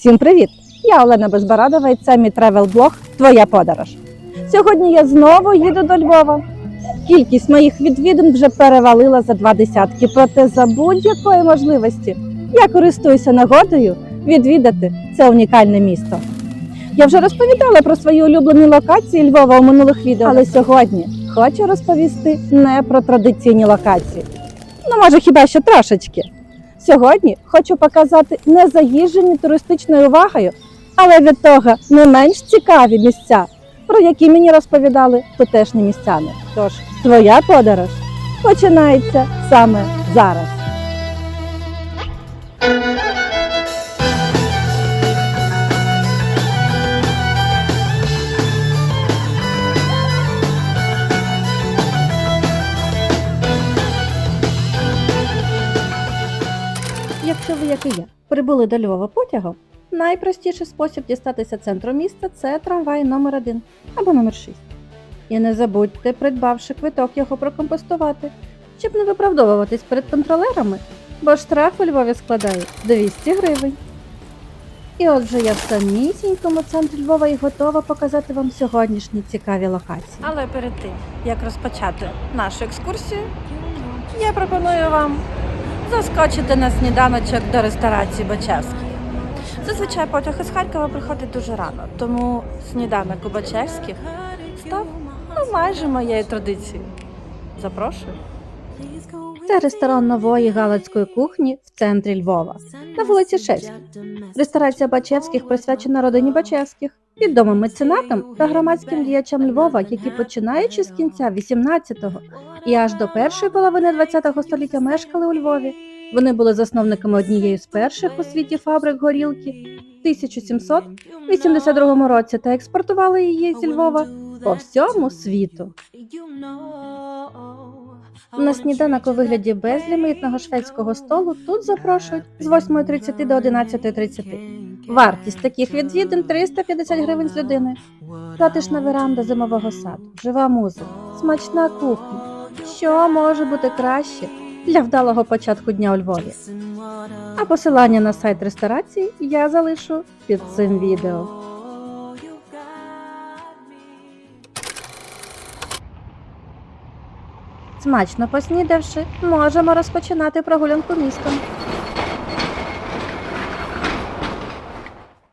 Всім привіт! Я Олена Безбарадова і це мій тревел-блог Твоя подорож. Сьогодні я знову їду до Львова. Кількість моїх відвідин вже перевалила за два десятки, проте за будь-якої можливості я користуюся нагодою відвідати це унікальне місто. Я вже розповідала про свої улюблені локації Львова у минулих відео, але сьогодні хочу розповісти не про традиційні локації. Ну, може, хіба що трошечки. Сьогодні хочу показати не заїжджені туристичною увагою, але від того не менш цікаві місця, про які мені розповідали тутешні містяни. Тож твоя подорож починається саме зараз. Як і я, прибули до Львова потягом, найпростіший спосіб дістатися центру міста це трамвай номер 1 або номер 6. І не забудьте, придбавши квиток, його прокомпостувати, щоб не виправдовуватись перед контролерами, бо штраф у Львові складає 200 гривень. І отже, я в самісінькому центрі Львова і готова показати вам сьогоднішні цікаві локації. Але перед тим, як розпочати нашу екскурсію, я пропоную вам заскочити на сніданочок до ресторації Бачевський. Зазвичай потяг із Харкова приходить дуже рано, тому сніданок у Бачевських став ну, майже моєю традицією. Запрошую. Це ресторан нової галицької кухні в центрі Львова, на вулиці Шевській. Ресторація Бачевських присвячена родині Бачевських, відомим меценатам та громадським діячам Львова, які починаючи з кінця 18-го і аж до першої половини 20-го століття мешкали у Львові. Вони були засновниками однієї з перших у світі фабрик горілки в 1782 році та експортували її зі Львова по всьому світу. На сніданок у вигляді безлімітного шведського столу тут запрошують з 8.30 до 11.30. Вартість таких відвідин 350 гривень з людини. Затишна веранда зимового саду, жива музика, смачна кухня. Що може бути краще для вдалого початку дня у Львові? А посилання на сайт ресторації я залишу під цим відео. Смачно поснідавши, можемо розпочинати прогулянку містом.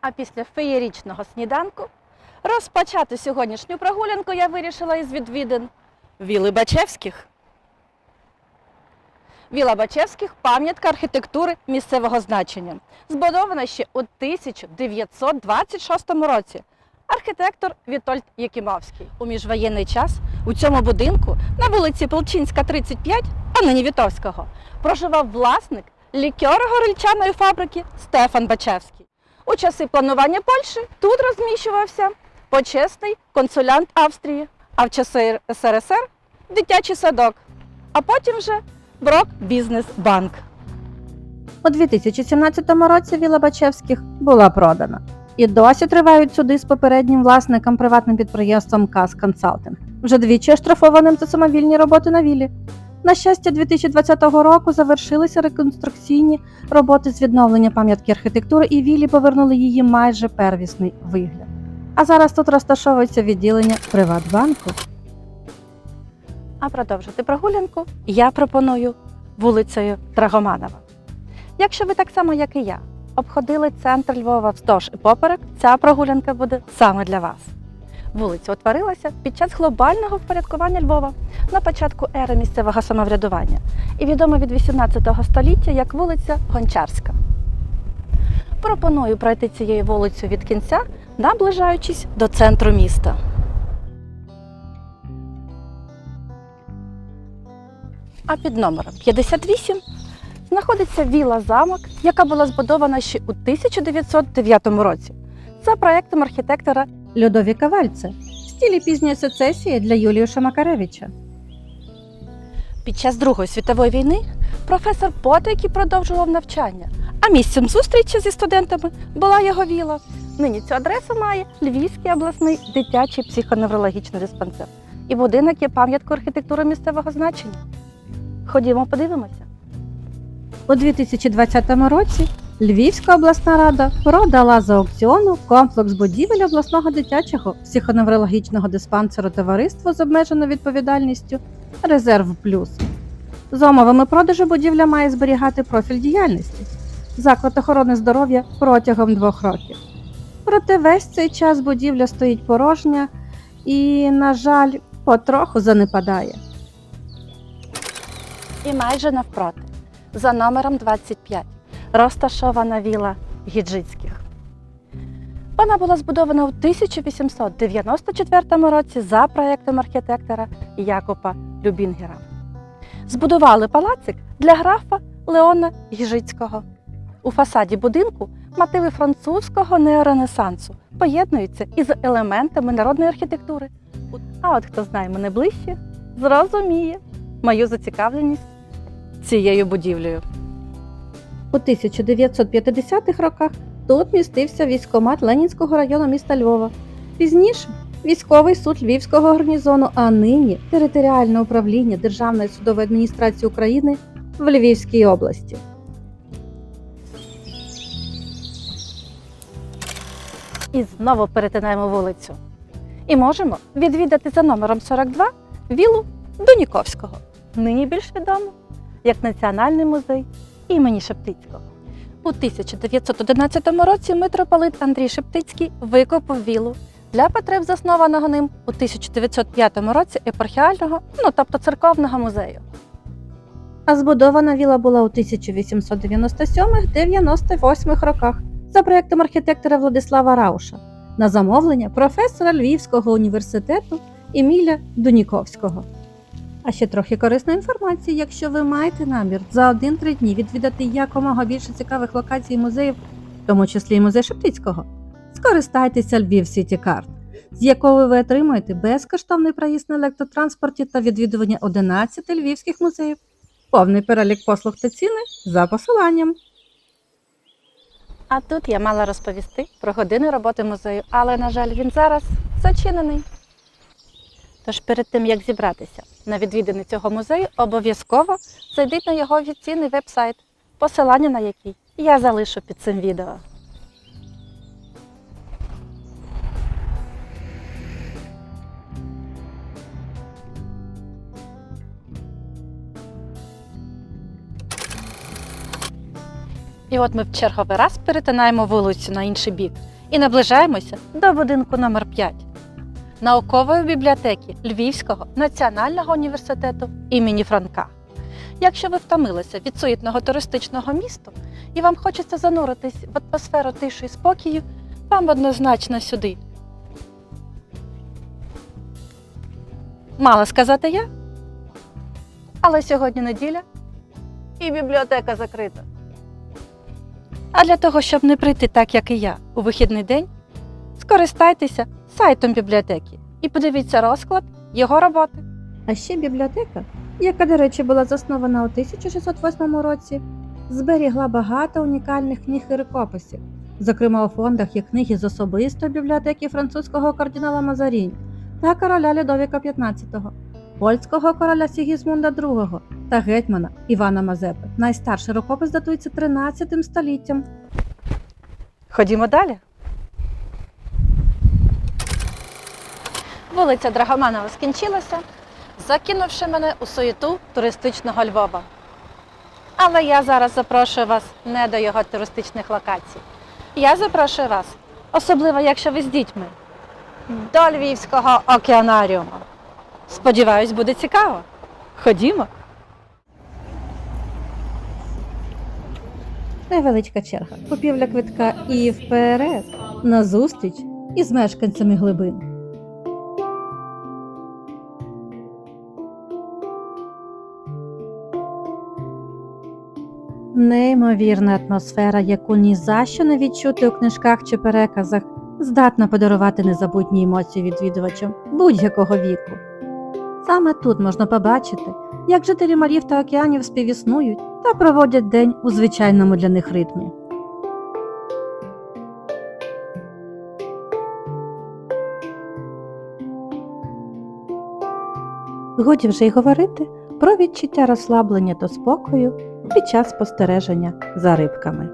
А після феєрічного сніданку розпочати сьогоднішню прогулянку я вирішила із відвідин Віли Бачевських. Віла Бачевських пам'ятка архітектури місцевого значення. Збудована ще у 1926 році. Архітектор Вітольд Якимовський. У міжвоєнний час у цьому будинку на вулиці Полчинська, 35, а нині Вітовського, проживав власник лікьоро-горільчаної фабрики Стефан Бачевський. У часи планування Польщі тут розміщувався почесний консулянт Австрії, а в часи СРСР дитячий садок, а потім вже Брок Бізнес Банк. У 2017 році Віла Бачевських була продана. І досі тривають суди з попереднім власником приватним підприємством КАС Консалтинг, вже двічі оштрафованим за самовільні роботи на вілі. На щастя, 2020 року завершилися реконструкційні роботи з відновлення пам'ятки архітектури, і вілі повернули її майже первісний вигляд. А зараз тут розташовується відділення Приватбанку. А продовжити прогулянку я пропоную вулицею Драгоманова. Якщо ви так само, як і я, обходили центр Львова вздовж і поперек, ця прогулянка буде саме для вас. Вулиця утворилася під час глобального впорядкування Львова на початку ери місцевого самоврядування і відома від 18 століття як вулиця Гончарська. Пропоную пройти цією вулицею від кінця, наближаючись до центру міста. А під номером 58 знаходиться віла замок, яка була збудована ще у 1909 році. За проектом архітектора Людовіка Вальце в стілі пізньої сецесії для Юліуша Макаревича. Під час Другої світової війни професор Потейкі продовжував навчання, а місцем зустрічі зі студентами була його віла. Нині цю адресу має Львівський обласний дитячий психоневрологічний диспансер. І будинок є пам'яткою архітектури місцевого значення. Ходімо, подивимося. У 2020 році Львівська обласна рада продала за аукціону комплекс будівель обласного дитячого психоневрологічного диспансеру товариству з обмеженою відповідальністю Резерв Плюс. За умовами продажу будівля має зберігати профіль діяльності, заклад охорони здоров'я протягом двох років. Проте весь цей час будівля стоїть порожня і, на жаль, потроху занепадає. І майже навпроти, за номером 25, розташована віла Гіджицьких. Вона була збудована у 1894 році за проєктом архітектора Якопа Любінгера. Збудували палацик для графа Леона Гіжицького. У фасаді будинку мотиви французького неоренесансу поєднуються із елементами народної архітектури. А от хто знає мене ближче, зрозуміє мою зацікавленість цією будівлею. У 1950-х роках тут містився військкомат Ленінського району міста Львова. Пізніше військовий суд Львівського гарнізону, а нині територіальне управління Державної судової адміністрації України в Львівській області. І знову перетинаємо вулицю. І можемо відвідати за номером 42 вілу Дуніковського, нині більш відому як Національний музей імені Шептицького. У 1911 році митрополит Андрій Шептицький викопав вілу для потреб заснованого ним у 1905 році епархіального, ну тобто церковного музею. А збудована віла була у 1897-98 роках за проєктом архітектора Владислава Рауша на замовлення професора Львівського університету Еміля Дуніковського. А ще трохи корисної інформації, якщо ви маєте намір за 1-3 дні відвідати якомога більше цікавих локацій музеїв, в тому числі і музей Шептицького, скористайтеся Львів Сіті Карт, з якого ви отримуєте безкоштовний проїзд на електротранспорті та відвідування 11 львівських музеїв. Повний перелік послуг та ціни за посиланням. А тут я мала розповісти про години роботи музею, але, на жаль, він зараз зачинений. Тож перед тим, як зібратися на відвідини цього музею, обов'язково зайдіть на його офіційний веб-сайт, посилання на який я залишу під цим відео. І от ми в черговий раз перетинаємо вулицю на інший бік і наближаємося до будинку номер 5 наукової бібліотеки Львівського національного університету імені Франка. Якщо ви втомилися від суетного туристичного міста і вам хочеться зануритись в атмосферу тиші і спокою, вам однозначно сюди. Мала сказати я. Але сьогодні неділя і бібліотека закрита. А для того, щоб не прийти так, як і я, у вихідний день, скористайтеся сайтом бібліотеки і подивіться розклад його роботи. А ще бібліотека, яка, до речі, була заснована у 1608 році, зберігла багато унікальних книг і рукописів. Зокрема, у фондах є книги з особистої бібліотеки французького кардинала Мазарінь та короля Людовіка XV, польського короля Сігізмунда II та гетьмана Івана Мазепи. Найстарший рукопис датується 13 століттям. Ходімо далі. Вулиця Драгоманова скінчилася, закинувши мене у суєту туристичного Львова. Але я зараз запрошую вас не до його туристичних локацій. Я запрошую вас, особливо якщо ви з дітьми, до Львівського океанаріуму. Сподіваюсь, буде цікаво. Ходімо. Невеличка черга, купівля квитка і вперед на зустріч із мешканцями глибин. Неймовірна атмосфера, яку ні за що не відчути у книжках чи переказах, здатна подарувати незабутні емоції відвідувачам будь-якого віку. Саме тут можна побачити, як жителі морів та океанів співіснують та проводять день у звичайному для них ритмі. Годі вже й говорити про відчуття розслаблення та спокою під час спостереження за рибками.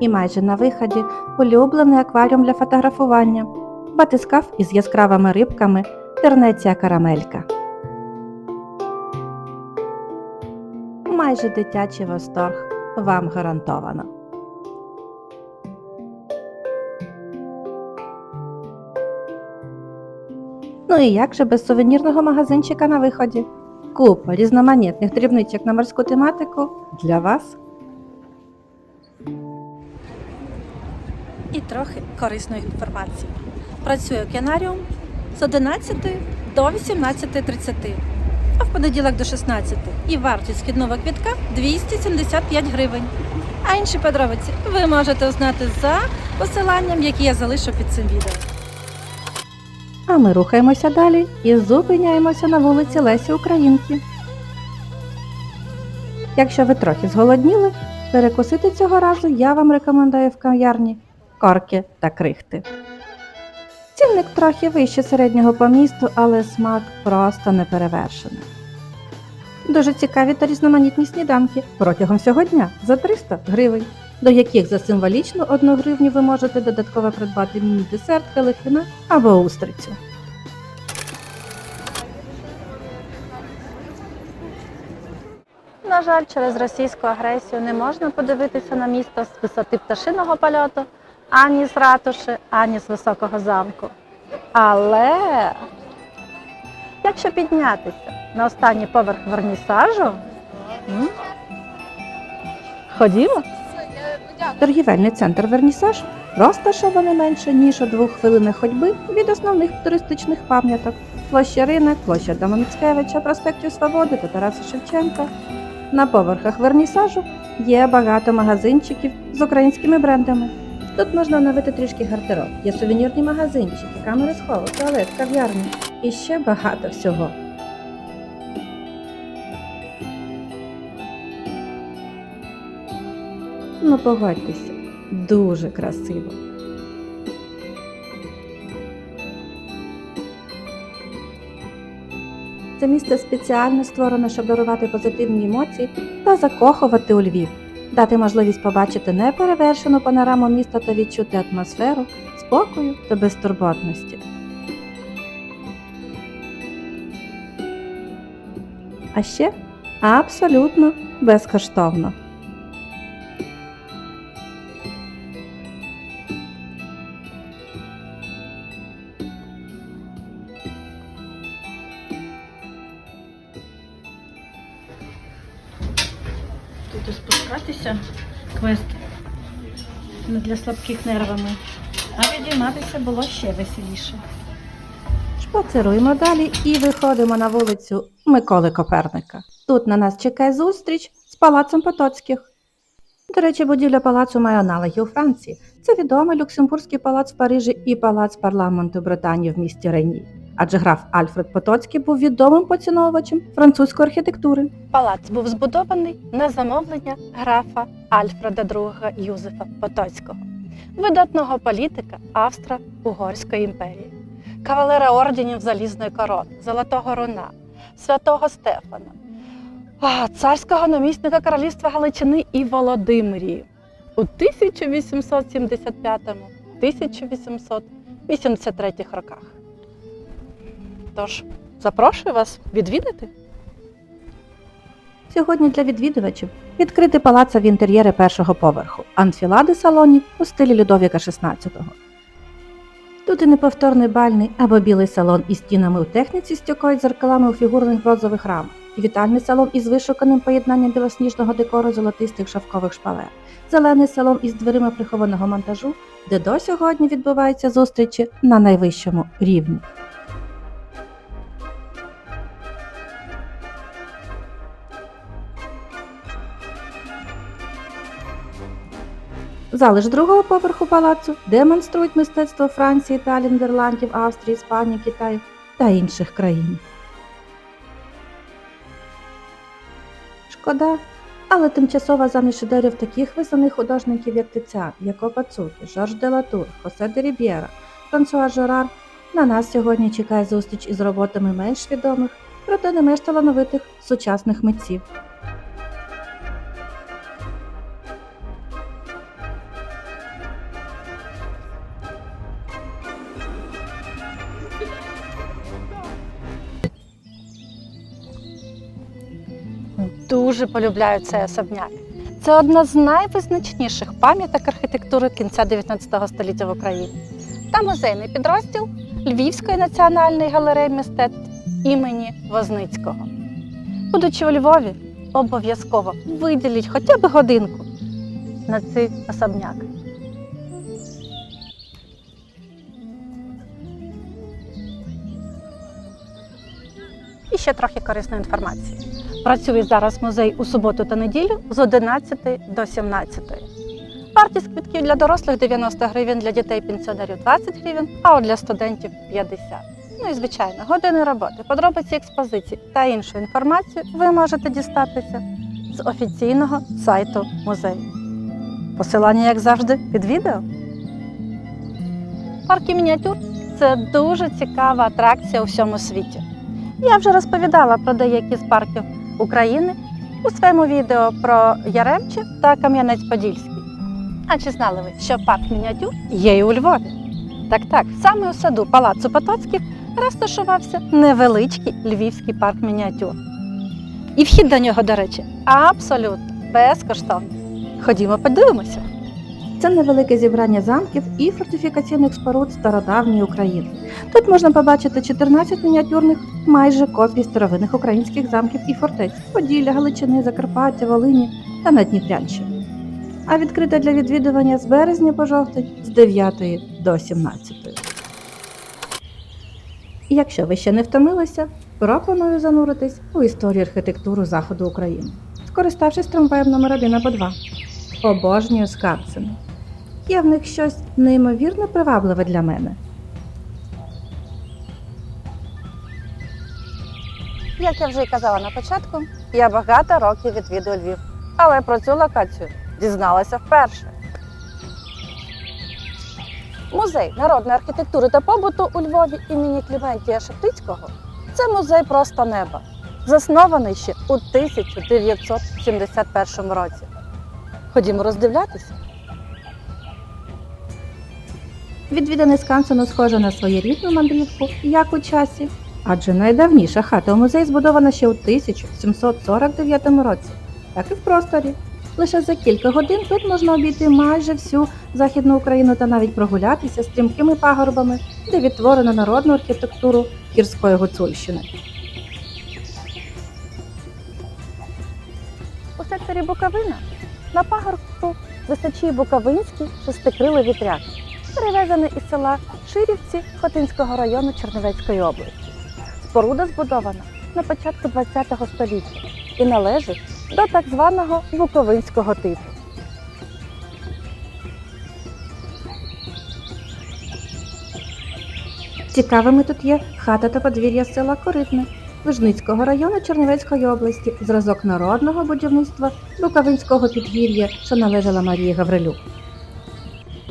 І майже на виході улюблений акваріум для фотографування батискаф із яскравими рибками, тернеція карамелька. Майже дитячий восторг вам гарантовано. Ну і як же без сувенірного магазинчика на виході? Купа різноманітних дрібничок на морську тематику для вас. І трохи корисної інформації. Працює океанаріум з 11 до 18.30, а в понеділок до 16. І вартість східного квітка 275 гривень. А інші подробиці ви можете узнати за посиланням, яке я залишу під цим відео. А ми рухаємося далі і зупиняємося на вулиці Лесі Українки. Якщо ви трохи зголодніли, перекусити цього разу я вам рекомендую в кав'ярні корки та крихти. Цінник трохи вище середнього по місту, але смак просто неперевершений. Дуже цікаві та різноманітні сніданки протягом всього дня за 300 гривень, до яких за символічну 1 гривню ви можете додатково придбати міні-десерт, калихвина або устрицю. На жаль, через російську агресію не можна подивитися на місто з висоти пташиного польоту, ані з ратуші, ані з високого замку. Але якщо піднятися на останній поверх вернісажу, ходімо. Торгівельний центр Вернісаж розташований менше ніж у двох хвилинах ходьби від основних туристичних пам'яток площа Ринок, площа Дома Міцкевича, проспектів Свободи та Тараса Шевченка. На поверхах вернісажу є багато магазинчиків з українськими брендами. Тут можна оновити трішки гардероб, є сувенірні магазинчики, камери схову, туалет, кав'ярні і ще багато всього. Ну погодьтеся, дуже красиво. Це місце спеціально створено, щоб дарувати позитивні емоції та закохувати у Львів, дати можливість побачити неперевершену панораму міста та відчути атмосферу спокою та безтурботності. А ще абсолютно безкоштовно. Слабких нервами, а відійматися було ще веселіше. Шпацируємо далі і виходимо на вулицю Миколи Коперника. Тут на нас чекає зустріч з палацом Потоцьких. До речі, будівля палацу має аналоги у Франції. Це відомий Люксембурзький палац в Парижі і палац парламенту Британії в місті Рені. Адже граф Альфред Потоцький був відомим поціновувачем французької архітектури. Палац був збудований на замовлення графа Альфреда II Юзефа Потоцького, видатного політика Австро-Угорської імперії, кавалера орденів Залізної корони, Золотого Руна, святого Стефана, царського намісника королівства Галичини і Володимирії у 1875-1883 роках. Тож, запрошую вас відвідати. Сьогодні для відвідувачів відкрити палаца в інтер'єри першого поверху, анфілади салонів у стилі Людовіка XVI. Тут і неповторний бальний або білий салон із стінами у техніці з тюкою дзеркалами у фігурних бронзових рамах, і вітальний салон із вишуканим поєднанням білосніжного декору золотистих шовкових шпалер, зелений салон із дверима прихованого монтажу, де до сьогодні відбуваються зустрічі на найвищому рівні. Зали ж другого поверху палацу демонструють мистецтво Франції, Італії, Нідерландів, Австрії, Іспанії, Китаю та інших країн. Шкода, але тимчасова замість шедеврів таких визнаних художників, як Тиціан, Яко Пацуки, Жорж де Латур, Хосе де Ріб'єра, Франсуа Жорар, на нас сьогодні чекає зустріч із роботами менш відомих, проте не менш талановитих сучасних митців. Дуже полюбляю цей особняк. Це одна з найвизначніших пам'яток архітектури кінця 19 століття в Україні та музейний підрозділ Львівської національної галереї мистецтв імені Возницького. Будучи у Львові, обов'язково виділіть хоча б годинку на цей особняк. І ще трохи корисної інформації. Працює зараз музей у суботу та неділю з 11 до 17. Вартість квитків для дорослих 90 гривень, для дітей-пенсіонерів 20 гривень, а от для студентів 50. Ну і звичайно, години роботи, подробиці експозиції та іншу інформацію ви можете дістатися з офіційного сайту музею. Посилання, як завжди, під відео. Парки мініатюр це дуже цікава атракція у всьому світі. Я вже розповідала про деякі з парків України у своєму відео про Яремче та Кам'янець-Подільський. А чи знали ви, що парк мініатюр є і у Львові? Так, так, саме у саду Палацу Потоцьких розташувався невеличкий львівський парк мініатюр. І вхід до нього, до речі, абсолютно безкоштовний. Ходімо, подивимося. Це невелике зібрання замків і фортифікаційних споруд стародавньої України. Тут можна побачити 14 мініатюрних майже копій старовинних українських замків і фортець Поділля, Галичини, Закарпаття, Волині та на Дніпрянщині. А відкрита для відвідування з березня по жовтень з 9 до 17. І якщо ви ще не втомилися, пропоную зануритись у історію архітектури заходу України, скориставшись трамваєм номер 1 або 2. Обожнюю скарцини. Є в них щось неймовірно привабливе для мене. Як я вже й казала на початку, я багато років відвідую Львів, але про цю локацію дізналася вперше. Музей народної архітектури та побуту у Львові імені Кліментія Шептицького це музей просто неба, заснований ще у 1971 році. Ходімо роздивлятися. Відвідане скансену схоже на своєрідну мандрівку, як у часі, адже найдавніша хата у музеї збудована ще у 1749 році, так і в просторі. Лише за кілька годин тут можна обійти майже всю Західну Україну та навіть прогулятися стрімкими пагорбами, де відтворено народну архітектуру гірської Гуцульщини. У секторі Буковина на пагорбку височіє Буковинський шестикрилий вітряк, перевезений із села Ширівці Хотинського району Чернівецької області. Споруда збудована на початку ХХ століття і належить до так званого буковинського типу. Цікавими тут є хата та подвір'я села Коритне Вижницького району Чернівецької області, зразок народного будівництва Буковинського підгір'я, що належала Марії Гаврилюк.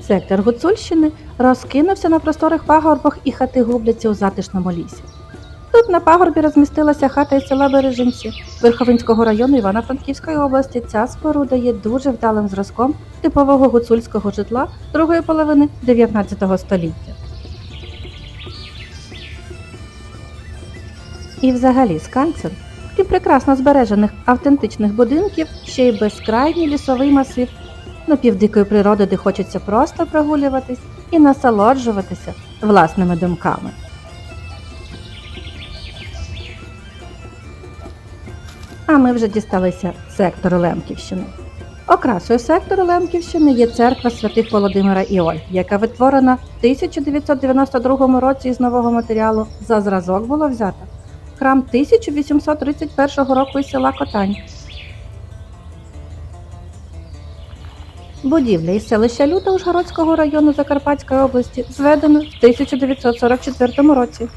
Сектор Гуцульщини розкинувся на просторих пагорбах і хати губляться у затишному лісі. Тут на пагорбі розмістилася хата із села Бережинці Верховинського району Івано-Франківської області. Ця споруда є дуже вдалим зразком типового гуцульського житла другої половини 19 століття. І взагалі Сканцин, крім прекрасно збережених автентичних будинків, ще й безкрайній лісовий масив напівдикої природи, де хочеться просто прогулюватись і насолоджуватися власними думками. А ми вже дісталися сектору Лемківщини. Окрасою сектору Лемківщини є церква святих Володимира і Ольги, яка відтворена в 1992 році із нового матеріалу. За зразок було взято храм 1831 року із села Котань. Будівля із селища Люта Ужгородського району Закарпатської області зведено в 1944 році.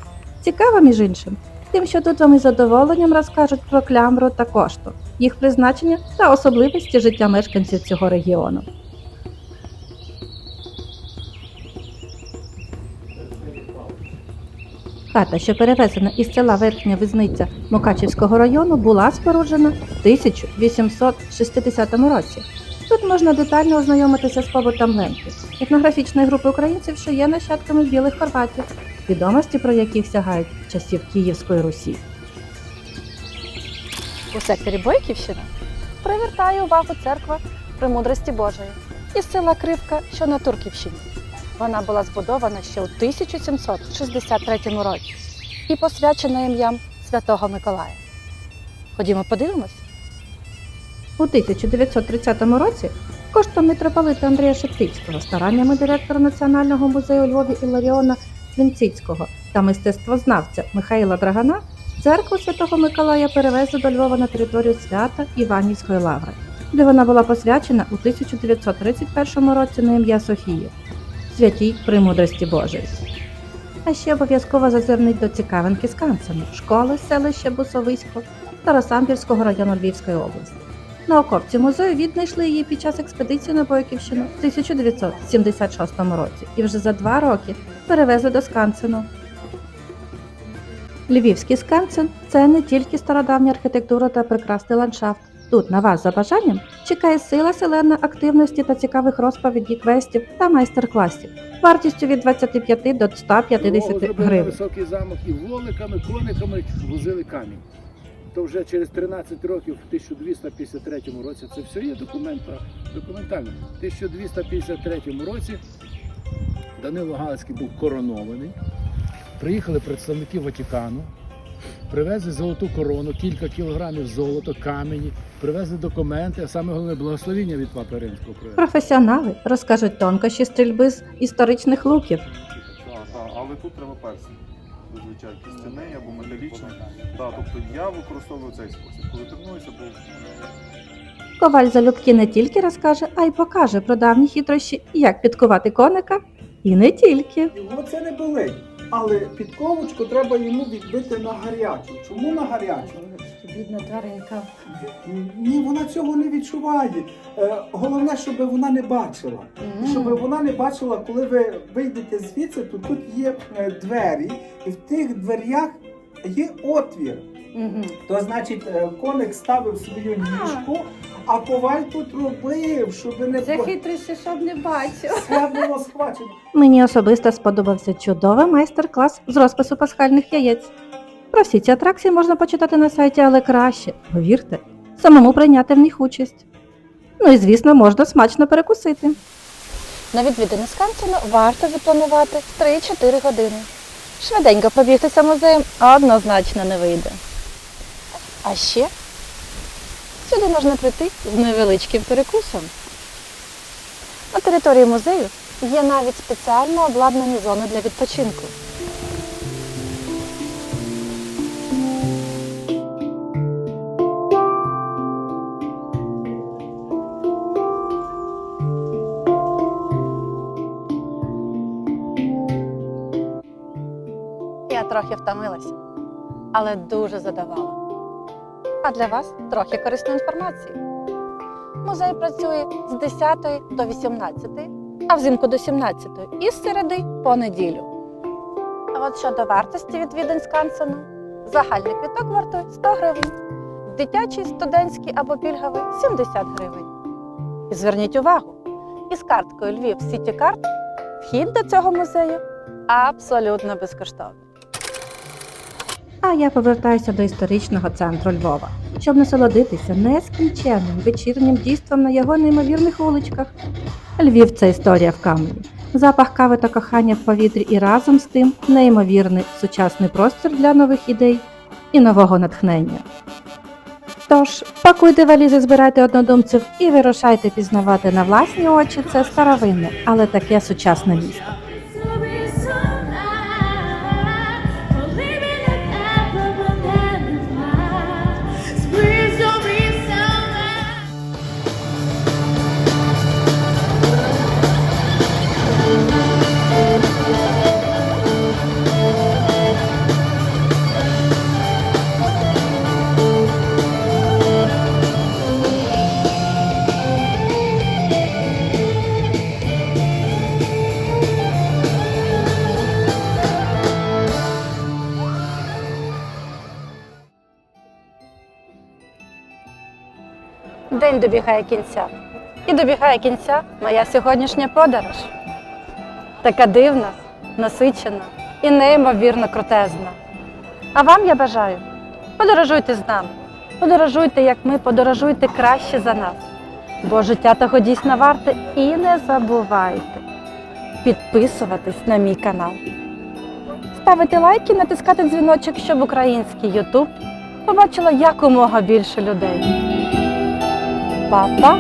Цікаво, між іншим, тим, що тут вам із задоволенням розкажуть про клямру та кошту, їх призначення та особливості життя мешканців цього регіону. Хата, що перевезена із села Верхня Визниця Мукачівського району, була споруджена в 1860 році. Тут можна детально ознайомитися з побутом лемків, етнографічної групи українців, що є нащадками білих хорватів, відомості про яких сягають часів Київської Русі. у секторі Бойківщина привертає увагу церква Премудрості Божої із села Кривка, що на Турківщині. Вона була збудована ще у 1763 році і посвячена ім'ям Святого Миколая. Ходімо подивимось. У 1930 році коштом митрополита Андрія Шептицького, стараннями директора Національного музею у Львові Іларіона Свінціцького та мистецтвознавця Михайла Драгана церкву Святого Миколая перевезли до Львова на територію свята Іванівської лаври, де вона була посвячена у 1931 році на ім'я Софії, святій премудрості Божої. А ще обов'язково зазирніть до цікавинки з Канцами, школи селища Бусовисько Старосамбірського району Львівської області. Науковці музею віднайшли її під час експедиції на Бойківщину в 1976 році і вже за два роки перевезли до Скансену. Львівський скансен це не тільки стародавня архітектура та прекрасний ландшафт. Тут на вас за бажанням чекає сила селена активності та цікавих розповідей, квестів та майстер-класів вартістю від 25 до 150 гривень. високий замок і воликами, кониками возили камінь. То вже через 13 років, в 1253 році, це все є документа, документально. В 1253 році Данило Галицький був коронований. Приїхали представники Ватикану, привезли золоту корону, кілька кілограмів золота, камені, привезли документи, а саме головне благословіння від Папи Римського привезли. Професіонали розкажуть тонкощі стрільби з історичних луків. Але тут треба персик. Зазвичай кістяний або металічний. Да, тобто я використовую цей спосіб. Коли тренуюся, бо Коваль залюбки не тільки розкаже, а й покаже про давні хитрощі, як підкувати коника, і не тільки. Його це не болить. Але підковочку треба йому відбити на гарячу. Чому на гарячу? Бідна тваринка. Ні, вона цього не відчуває. Е, головне, щоб вона не бачила. Щоб вона не бачила, коли ви вийдете звідси, то тут є е, двері, і в тих дверях є отвір. То значить, е, коник ставив свою ніжку, а коваль тут робив, щоб не по- хитріше, щоб не бачив. все було схвачено. Мені особисто сподобався чудовий майстер-клас з розпису пасхальних яєць. Про всі ці атракції можна почитати на сайті, але краще, повірте, самому прийняти в них участь. Ну і звісно, можна смачно перекусити. На відвідини Скансену варто запланувати 3-4 години. Швиденько пробігтися музеєм однозначно не вийде. А ще сюди можна прийти з невеличким перекусом. На території музею є навіть спеціально обладнані зони для відпочинку. Трохи втомилася, але дуже задавала. А для вас трохи корисної інформації. Музей працює з 10 до 18, а взимку до 17 і з середи по неділю. А от щодо вартості відвідин Скансену, загальний квіток вартує 100 гривень, дитячий, студентський або пільговий 70 гривень. І зверніть увагу, із карткою Львів Сіті Карт вхід до цього музею абсолютно безкоштовний. А я повертаюся до історичного центру Львова, щоб насолодитися нескінченним вечірнім дійством на його неймовірних вуличках. Львів це історія в камені, запах кави та кохання в повітрі і разом з тим неймовірний сучасний простір для нових ідей і нового натхнення. Тож, пакуйте валізи, збирайте однодумців і вирушайте пізнавати на власні очі це старовинне, але таке сучасне місто. День добігає кінця. І добігає кінця моя сьогоднішня подорож. Така дивна, насичена і неймовірно крутезна. А вам я бажаю, подорожуйте з нами Подорожуйте, як ми, подорожуйте краще за нас. Бо життя того дійсно варте. І не забувайте підписуватись на мій канал. Ставити лайки, натискати дзвіночок, щоб український Ютуб побачило якомога більше людей. पापा